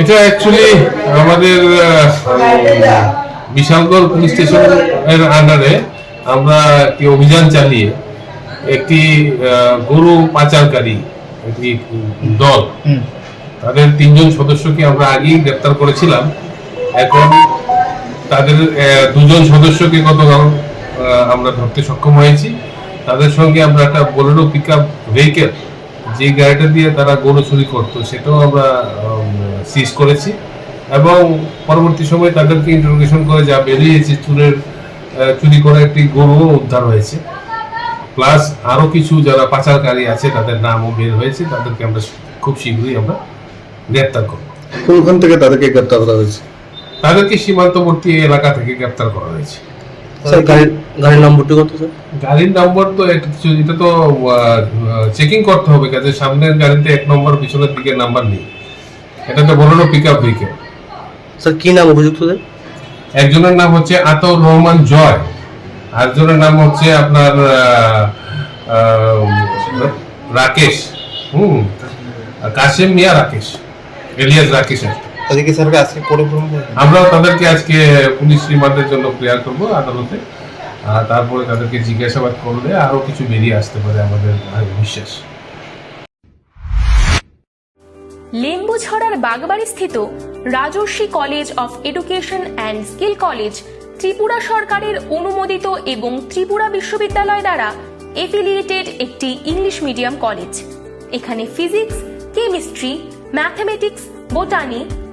এটা অ্যাকচুয়ালি আমাদের বিশালগড় পুলিশ স্টেশনের আন্ডারে আমরা একটি অভিযান চালিয়ে একটি গরু পাচারকারী একটি দল তাদের তিনজন সদস্যকে আমরা আগেই গ্রেপ্তার করেছিলাম। এখন তাদের দুজন সদস্যকে গতকাল আমরা ধরতে সক্ষম হয়েছি। তাদের সঙ্গে আমরা একটা বোলেরো পিক আপ ভেহিকেল যে গাড়িটা দিয়ে তারা গরু চুরি করতো সেটাও আমরা সিজ করেছি। এবং পরবর্তী সময়ে তাদেরকে ইন্টারোগেশন করে যা বেরিয়েছে চুরের চুরি করা একটি গরুও উদ্ধার হয়েছে। প্লাস আরও কিছু যারা পাচারকারী আছে তাদের নামও বের হয়েছে তাদেরকে আমরা খুব শীঘ্রই আমরা গ্রেপ্তার করব। কোনখান থেকে তাদেরকে গ্রেপ্তার করা হয়েছে? তাদেরকে সীমান্তবর্তী এলাকা থেকে গ্রেপ্তার করা হয়েছে। স্যার গাড়ির গাড়ির নম্বরটি কত স্যার গাড়ির নম্বর তো কিছু- এটা তো চেকিং করতে হবে কাজে সামনের গাড়িতে এক নম্বর পিছনের দিকে নাম্বার নেই। এটা তো বড় পিক আপ ভেহিকেল স্যার কি নাম অভিযুক্তদের একজনের নাম হচ্ছে আতর রহমান জয়। আরেকজনের নাম হচ্ছে আপনার রাকেশ। হুম কাশেম মিয়া রাকেশ এলিয়াস রাকেশ আর। তাদেরকে স্যারকে আজকে করে আমরাও তাদেরকে আজকে পুলিশ রিমান্ডের জন্য প্রেয়ার করব আদালতে। আর তারপরে তাদেরকে জিজ্ঞাসাবাদ করলে আরও কিছু বেরিয়ে আসতে পারে আমাদের বিশ্বাস। লেম্বুছড়ার বাগবাড়ি স্থিত Rajarshi college of education and skill college Tripura সরকারের অনুমোদিত এবং ত্রিপুরা বিশ্ববিদ্যালয় দ্বারা এফিলিয়েটেড একটি ইংলিশ মিডিয়াম কলেজ। এখানে physics chemistry mathematics botany